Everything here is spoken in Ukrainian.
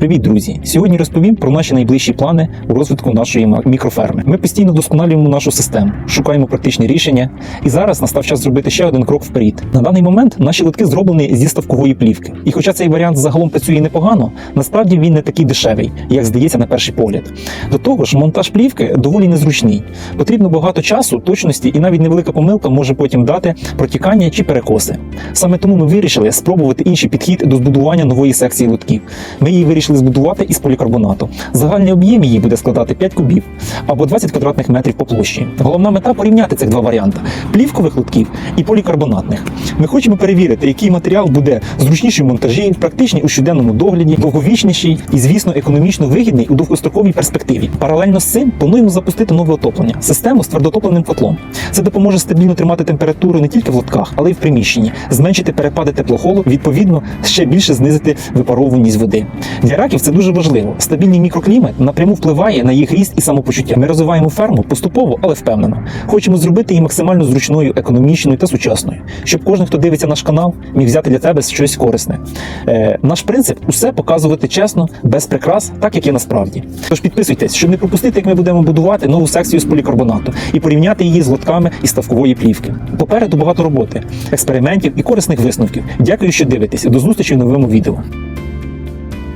Привіт, друзі! Сьогодні розповім про наші найближчі плани у розвитку нашої мікроферми. Ми постійно вдосконалюємо нашу систему, шукаємо практичні рішення, і зараз настав час зробити ще один крок вперед. На даний момент наші лотки зроблені зі ставкової плівки. І хоча цей варіант загалом працює непогано, насправді він не такий дешевий, як здається на перший погляд. До того ж, монтаж плівки доволі незручний. Потрібно багато часу, точності, і навіть невелика помилка може потім дати протікання чи перекоси. Саме тому ми вирішили спробувати інший підхід до збудування нової секції лотків. Ми її вирішили збудувати із полікарбонату. Загальний об'єм її буде складати 5 кубів або 20 квадратних метрів по площі. Головна мета порівняти цих два варіанти: плівкових лотків і полікарбонатних. Ми хочемо перевірити, який матеріал буде зручніший в монтажі, практичний у щоденному догляді, довговічніший і, звісно, економічно вигідний у довгостроковій перспективі. Паралельно з цим плануємо запустити нове отоплення систему з твердотопленим котлом. Це допоможе стабільно тримати температуру не тільки в лотках, але й в приміщенні, зменшити перепади теплохолу, відповідно, ще більше знизити випаровуваність води. Для раків це дуже важливо. Стабільний мікроклімат напряму впливає на їх ріст і самопочуття. Ми розвиваємо ферму поступово, але впевнено. Хочемо зробити її максимально зручною, економічною та сучасною, щоб кожен, хто дивиться наш канал, міг взяти для тебе щось корисне. Е, наш принцип усе показувати чесно, без прикрас, так як є насправді. Тож підписуйтесь, щоб не пропустити, як ми будемо будувати нову секцію з полікарбонату і порівняти її з лотками із ставкової плівки. Попереду багато роботи, експериментів і корисних висновків. Дякую, що дивитесь. До зустрічі в новому відео.